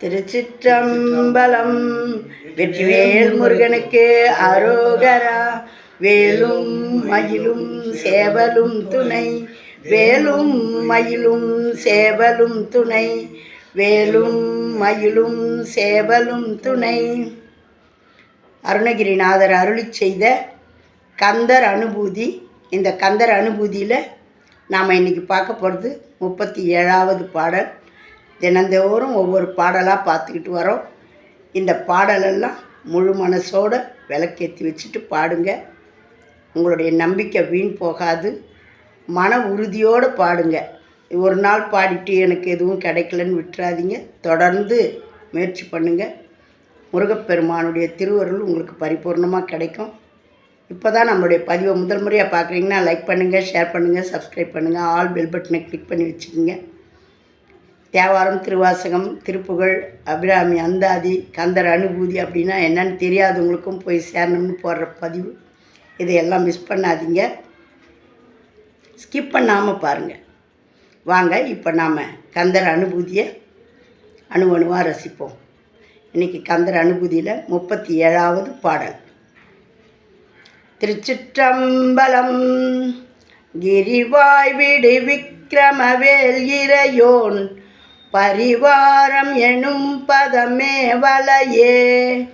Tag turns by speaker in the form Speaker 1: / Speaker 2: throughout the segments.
Speaker 1: திருச்சிற்றம்பலம். வெற்றிவேல் முருகனுக்கு அரோகரா. வேலும் மயிலும் சேவலும் துணை. வேலும் மயிலும் சேவலும் துணை. வேலும் மயிலும் சேவலும் துணை. அருணகிரிநாதர் அருளி செய்த கந்தர் அனுபூதி. இந்த கந்தர் அனுபூதியில் நாம் இன்றைக்கி பார்க்க போகிறது முப்பத்தி ஏழாவது பாடல். தினந்தோறும் ஒவ்வொரு பாடலாக பார்த்துக்கிட்டு வரோம். இந்த பாடலெல்லாம் முழு மனசோட விளக்கேற்றி வச்சுட்டு பாடுங்க. உங்களுடைய நம்பிக்கை வீண் போகாது. மன உறுதியோடு பாடுங்க. ஒரு நாள் பாடிட்டு எனக்கு எதுவும் கிடைக்கலன்னு விட்டுறாதீங்க. தொடர்ந்து முயற்சி பண்ணுங்கள் முருகப்பெருமானுடைய திருவருள் உங்களுக்கு பரிபூர்ணமாக கிடைக்கும். இப்போ தான் நம்மளுடைய பதிவை முதல் முறையாக பார்க்குறீங்கன்னா லைக் பண்ணுங்கள் ஷேர் பண்ணுங்கள் சப்ஸ்கிரைப் பண்ணுங்கள் ஆல் பெல் பட்டனை கிளிக் பண்ணி வச்சுக்கோங்க. தேவாரம் திருவாசகம் திருப்புகழ் அபிராமி அந்தாதி கந்தர் அனுபூதி அப்படின்னா என்னன்னு தெரியாதவங்களுக்கும் போய் சேரணும்னு போடுற பதிவு. இதையெல்லாம் மிஸ் பண்ணாதீங்க. ஸ்கிப் பண்ணாமல் பாருங்கள் வாங்க இப்போ நாம் கந்தர் அனுபூதியை அணு அணுவாக ரசிப்போம். இன்றைக்கி கந்தர் அனுபூதியில் முப்பத்தி ஏழாவது பாடல். திருச்சிற்றம்பலம் கிரிவாய் விடு விக்கிரமவேல் இறையோன் பரிவாரம் எனும் பதமே வலையே.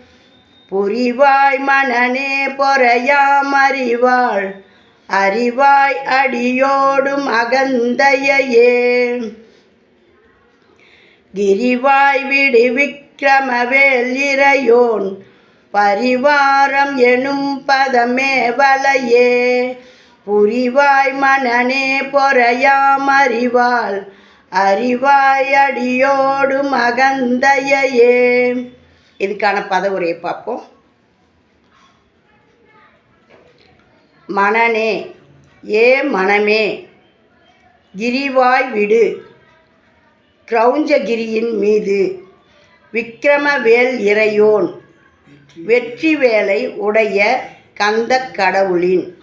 Speaker 1: புரிவாய் மனநே பொறையாம் அறிவாள். அறிவாய் அடியோடும் அகந்தையே கிரிவாய் விடு விக்கிரமவேல் இறையோன். பரிவாரம் எனும் பதமே வலையே. புரிவாய் மனநே பொறையாம் அறிவாள். அறிவாயடியோடு மகந்தையே. இதுக்கான பதவுரையை பார்ப்போம். மனனே ஏ மனமே கிரிவாய் விடு. கிரௌஞ்சகிரியின் மீது விக்கிரமவேல் இறையோன் வெற்றி வேலை உடைய கந்த கடவுளின்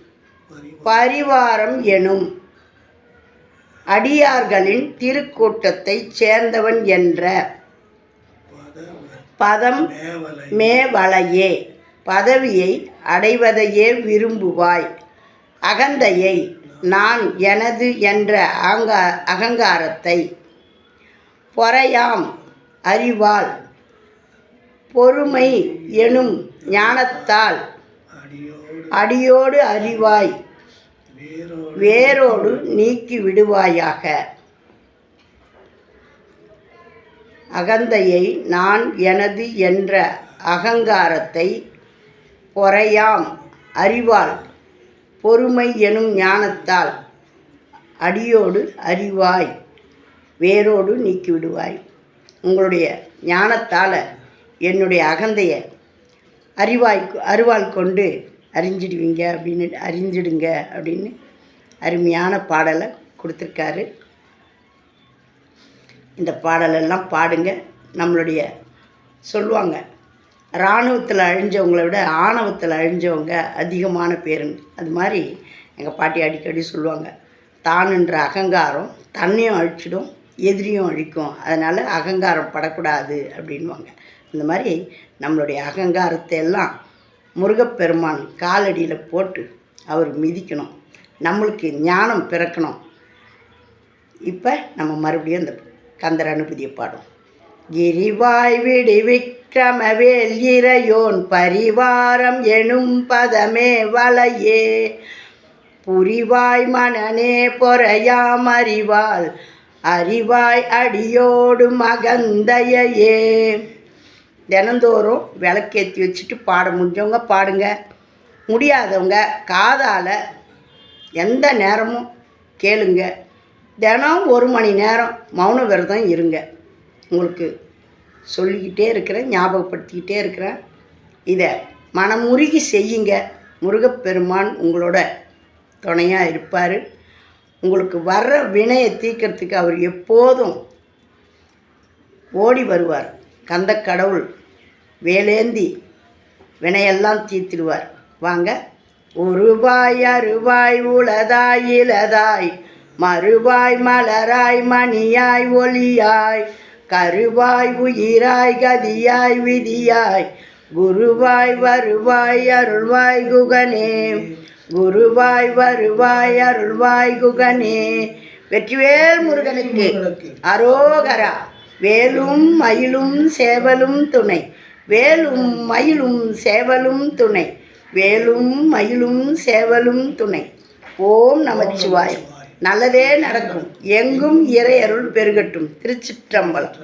Speaker 1: பரிவாரம் எனும் அடியார்களின் திருக்கூட்டத்தைச் சேர்ந்தவன் என்ற பதம் மேவலையே. பதவியை அடைவதையே விரும்புவாய். அகந்தையை நான் எனது என்ற அகங்கா அகங்காரத்தை பொறையாம் அறிவால் பொறுமை எனும் ஞானத்தால் அடியோடு அறிவாய். வேரோடு நீக்கி விடுவாயாக அகந்தையை நான் எனது என்ற அகங்காரத்தை பொறையாம். அறிவால் பொறுமை எனும் ஞானத்தால் அடியோடு அறிவாய் வேரோடு நீக்கிவிடுவாய். உங்களுடைய ஞானத்தால் என்னுடைய அகந்தையை அறிவாய் அறிவால் கொண்டு அறிஞ்சிடுவீங்க அப்படின்னு அறிஞ்சிடுங்க அப்படின்னு அருமையான பாடலை கொடுத்துருக்காரு. இந்த பாடலெல்லாம் பாடுங்க. நம்மளுடைய சொல்லுவாங்க இராணுவத்தில் அழிஞ்சவங்களை விட ஆணவத்தில் அழிஞ்சவங்க அதிகமான பேருன்னு அது மாதிரி எங்கள் பாட்டி அடிக்கடி சொல்லுவாங்க தானுன்ற அகங்காரம் தன்னையும் அழிச்சிடும் எதிரியும் அழிக்கும். அதனால் அகங்காரம் படக்கூடாது அப்படின்வாங்க இந்த மாதிரி நம்மளுடைய அகங்காரத்தை எல்லாம் முருகப்பெருமான் காலடியில் போட்டு அவர் மிதிக்கணும். நம்மளுக்கு ஞானம் பிறக்கணும். இப்போ நம்ம மறுபடியும் அந்த கந்தர் அனுபதியை பாடும் கிரிவாய் விடு விக்கிரமவேல் இறையோன் பரிவாரம் எனும் பதமே வலையே புரிவாய் மனநே பொறையாம் அறிவாள் அறிவாய் அடியோடு மகந்தையே. தினந்தோறும் விளக்கேற்றி வச்சுட்டு பாட முடிஞ்சவங்க பாடுங்க. முடியாதவங்க காதால் எந்த நேரமும் கேளுங்க. தினம் ஒரு மணி நேரம் மௌன விரதம் இருங்க. உங்களுக்கு சொல்லிக்கிட்டே இருக்கிறேன் ஞாபகப்படுத்திக்கிட்டே இருக்கிறேன். இதை மனமுருகி செய்யுங்க. முருகப்பெருமான் உங்களோட துணையாக இருப்பார். உங்களுக்கு வர்ற வினையை தீர்க்கறதுக்கு அவர் எப்போதும் ஓடி வருவார். கந்த கடவுள் வேலேந்தி வினையெல்லாம் தீர்த்திடுவார். வாங்க ஒருவாய் அருவாய் உளதாய் இலதாய் மறுவாய் மலராய் மணியாய் ஒளியாய் கருவாய் உயிராய் கதியாய் விதியாய் குருவாய் வருவாய் அருள்வாய் குகனே குருவாய் வருவாய் அருள்வாய் குகனே. வெற்றிவேல் முருகனுக்கு. அரோகரா. வேலும் மயிலும் சேவலும் துணை. வேலும் மயிலும் சேவலும் துணை. வேலும் மயிலும் சேவலும் துணை. ஓம் நமச்சிவாய் நல்லதே நடக்கும். எங்கும் இறையருள் பெருகட்டும். திருச்சிற்றம்பலம்.